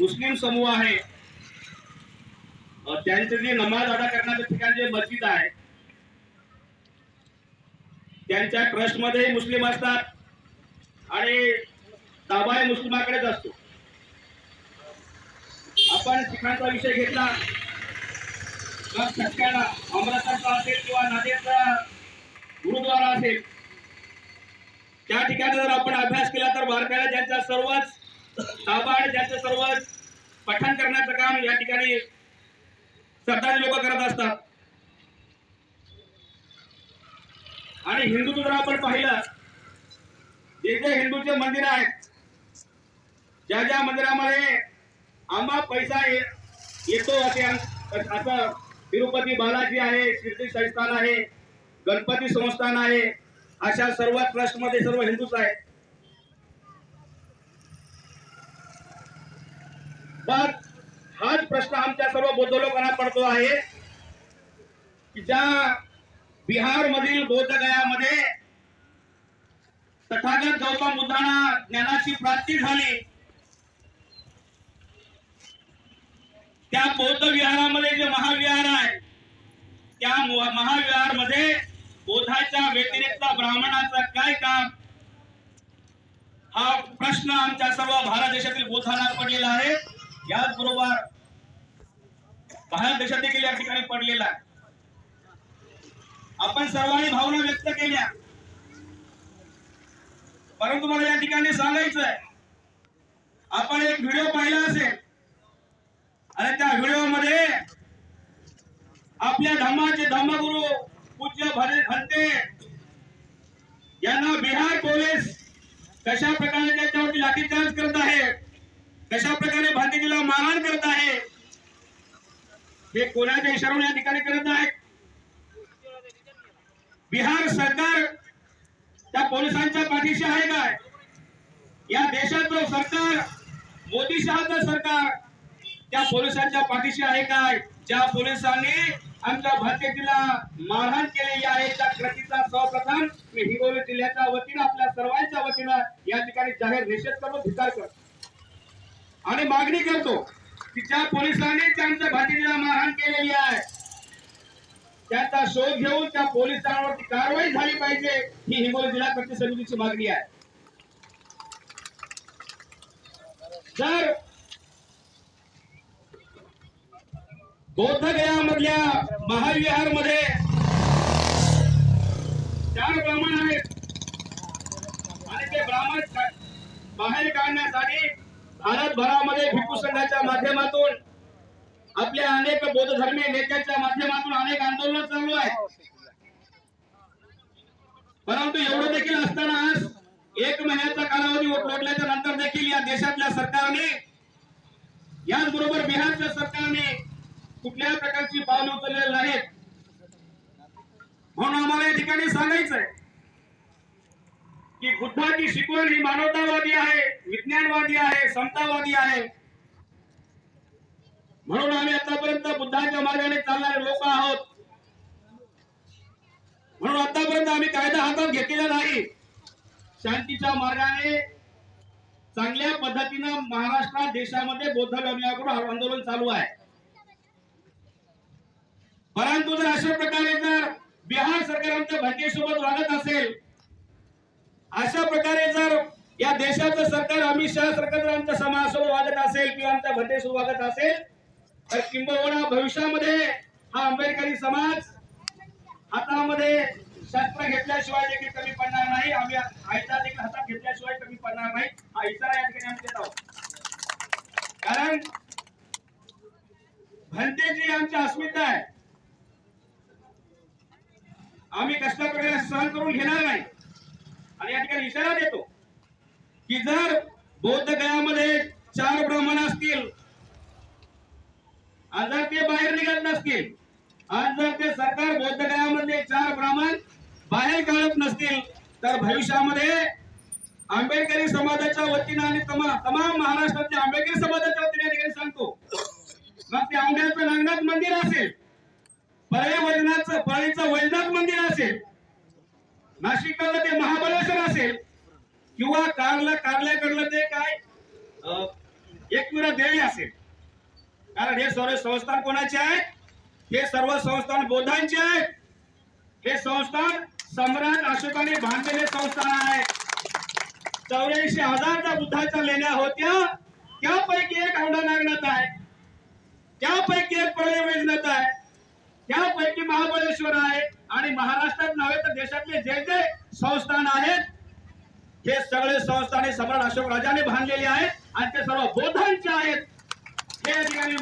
मुस्लिम समूह आहे. त्यांचे जे नमाज अदा करण्याचं ठिकाण जे मस्जिद आहे त्यांच्या ट्रस्टमध्ये मुस्लिम असतात आणि ताबाही मुस्लिमाकडेच असतो. आपण शिखांचा विषय घेतला. मग अमृतसरचा असेल किंवा नादेचा गुरुद्वारा असेल त्या ठिकाणी जर आपण अभ्यास केला तर भारताला त्यांचा सर्वच ताबा आणि सर्व पठण करण्याचं काम या ठिकाणी सरदारी लोक करत असतात. आणि हिंदू जर आपण पाहिलं जे जे हिंदूचे मंदिर आहेत ज्या ज्या मंदिरामध्ये आंबा पैसा येतो असे असं तिरुपती बालाजी आहे शिर्डी संस्थान आहे गणपती संस्थान आहे अशा सर्व ट्रस्टमध्ये सर्व हिंदूच आहेत. पण हाच प्रश्न आमच्या सर्व बौद्ध लोकांना पडतो आहे की ज्या बिहारमधील बौद्ध गयामध्ये तथागत गौतम बुद्धांना ज्ञानाची प्राप्ती झाली त्या बौद्ध विहारामध्ये जे महाविहार आहे त्या महाविहारमध्ये बोधाच्या व्यतिरिक्त ब्राह्मणाचं काय काम? हा प्रश्न आमच्या सर्व भारत देशातील बोधांना पडलेला आहे. याचबरोबर बाहेर देशात देखील या ठिकाणी पडलेला आहे. आपण सर्वांनी भावना व्यक्त केल्या. परंतु मला या ठिकाणी सांगायचं आहे आपण एक व्हिडिओ पाहिला असेल आणि त्या व्हिडिओमध्ये आपल्या धम्माचे धम्मगुरु पूज्य भरे भंते यांना बिहार पोलीस कशा प्रकारे त्याच्यावरती लाठीचार्ज करत आहे कशा प्रकारे भातीजीला मारहाण करत आहे? हे कोणाच्या इशारावर या ठिकाणी करत आहेत? बिहार सरकार त्या पोलिसांच्या पाठीशी आहे काय? या देशाचं सरकार मोदी शहाचं सरकार त्या पोलिसांच्या पाठीशी आहे काय? ज्या पोलिसांनी आमच्या भाजपला मारहाण केलेली आहे त्या कृतीचा सर्वप्रथम मी हिंगोली जिल्ह्याच्या वतीनं आपल्या सर्वांच्या वतीनं या ठिकाणी जाहीर निषेध करून धिकार करतो. आणि मागणी करतो की ज्या पोलिसांनी त्यांच्या भाजपला मारहाण केलेली आहे त्याचा शोध घेऊन त्या पोलिसांवरती कारवाई झाली पाहिजे ही हिंगोली जिल्हा कृती समितीची मागणी आहे. जर बौद्ध गयामधल्या महाविहारमध्ये चार ब्राह्मण आहेत भारतभरामध्ये भिक्खू संघाच्या माध्यमातून आपल्या अनेक बौद्ध धर्मीय नेत्यांच्या माध्यमातून अनेक आंदोलन चालू आहेत. परंतु एवढं देखील असताना आज एक महिन्याचा कालावधी लोटल्याच्या नंतर देखील या देशातल्या सरकारने याचबरोबर बिहारच्या सरकारने कुठल्याही प्रकारची पावलं उचललेली नाहीत. म्हणून आम्हाला या ठिकाणी सांगायचं आहे की बुद्धाची शिकवण ही मानवतावादी आहे विज्ञानवादी आहे समतावादी आहे. म्हणून आम्ही आतापर्यंत बुद्धाच्या मार्गाने चालणारे लोक आहोत. म्हणून आतापर्यंत आम्ही कायदा हातात घेतलेला नाही. शांतीच्या मार्गाने चांगल्या पद्धतीनं महाराष्ट्र देशामध्ये बौद्ध धर्मियाकडून आंदोलन चालू आहे. परंतु जर अशा प्रकारे जर बिहार सरकार आमच्या भटकेसोबत वागत असेल अशा प्रकारे जर या देशाचं सरकार अमित शहा सरकार जर आमच्या समाजासोबत वागत असेल किंवा आमच्या भटेसोबत वागत असेल तर किंबहुना भविष्यामध्ये हा आंबेडकरी समाज हातामध्ये शस्त्र घेतल्याशिवाय देखील कमी पडणार नाही. आम्ही आयता देखील हातात घेतल्याशिवाय कमी पडणार नाही. हा इशारा या ठिकाणी आम्ही देत आहोत. कारण भंतेची आमची अस्मिता आहे आम्ही कष्ट प्रकारे सहन करून घेणार नाही. आणि या ठिकाणी इशारा देतो की जर बौद्ध गयामध्ये चार ब्राह्मण असतील आणि जर ते बाहेर निघत नसतील आज जर ते सरकार बौद्ध गयामध्ये चार ब्राह्मण बाहेर काढत नसतील तर भविष्यामध्ये आंबेडकरी समाजाच्या वतीनं आणि तमा- तमाम महाराष्ट्रातल्या आंबेडकरी समाजाच्या वतीने ठिकाणी सांगतो मग ते आंब्याचं नागनाथ मंदिर असेल पर्यावरणाचं वैजनाथचं परळीचं वैजनाथ मंदिर असेल नाशिकला ते महाबळेश्वर असेल किंवा कारला कारल्याकडलं ते काय अं, एक उत्तर असेल. कारण हे सर्व संस्थान कोणाचे आहे हे सर्व संस्थान बौद्धांचे आहेत. हे संस्थान सम्राट अशोकाने बांधलेले संस्थान आहे. चौऱ्याऐंशी हजार बुद्धाच्या लेण्या होत्या. त्यापैकी एक औंढा नागनाथ आहे. त्यापैकी एक प्रलय वैजनाथ आहे. त्यापैकी महाबळेश्वर आहे. आणि महाराष्ट्रात नव्हे तर देशातले जे जे संस्थान आहेत हे सगळे संस्थान सम्राट अशोक राजाने बांधलेले आहेत आणि ते सर्व बौद्धांचे आहेत. हे या ठिकाणी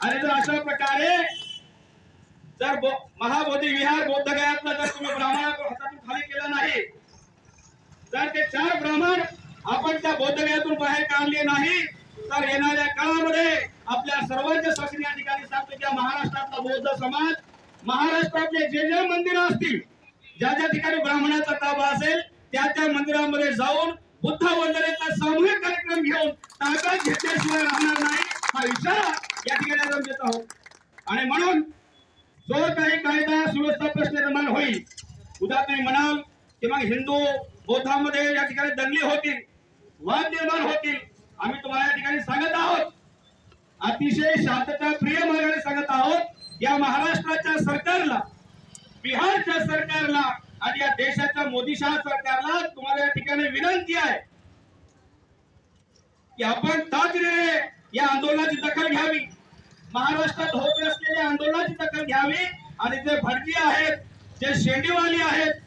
आणि जर अशा प्रकारे जर महाबोधी विहार बौद्ध गयातलं जर तुम्ही ब्राह्मणाच्या हातातून खाली केलं नाही जर ते चार ब्राह्मण आपण त्या बौद्ध गयातून बाहेर काढले नाही तर येणाऱ्या काळामध्ये आपल्या सर्वांच्या शासन या ठिकाणी सांगतो की महाराष्ट्रातला बौद्ध समाज महाराष्ट्रातले जे जे मंदिरं असतील ज्या ज्या ठिकाणी ब्राह्मणाचा ताबा असेल त्या त्या मंदिरामध्ये जाऊन बुद्ध वंदनेचा सामूहिक कार्यक्रम घेऊन ताब्यात घेतल्याशिवाय राहणार नाही हा इशारा या ठिकाणी आपण देत आहोत. आणि म्हणून जो काही कायदा सुव्यवस्था प्रश्न निर्माण होईल उद्या तुम्ही म्हणाल की मग हिंदू बौद्धामध्ये या ठिकाणी दंगली होतील वाद निर्माण होतील आम्ही तुम्हाला या ठिकाणी सांगत आहोत. अतिशय शांतता प्रिय मार्गाने सांगत या महाराष्ट्राच्या सरकारला बिहारच्या सरकारला आणि या देशाच्या मोदी शाह सरकारला तुम्हाला या ठिकाणी विनंती आहे की आपण तातडीने या आंदोलनाची दखल घ्यावी. महाराष्ट्रात होत असलेल्या आंदोलनाची दखल घ्यावी. आणि जे भटजी आहेत जे शेंडीवाली आहेत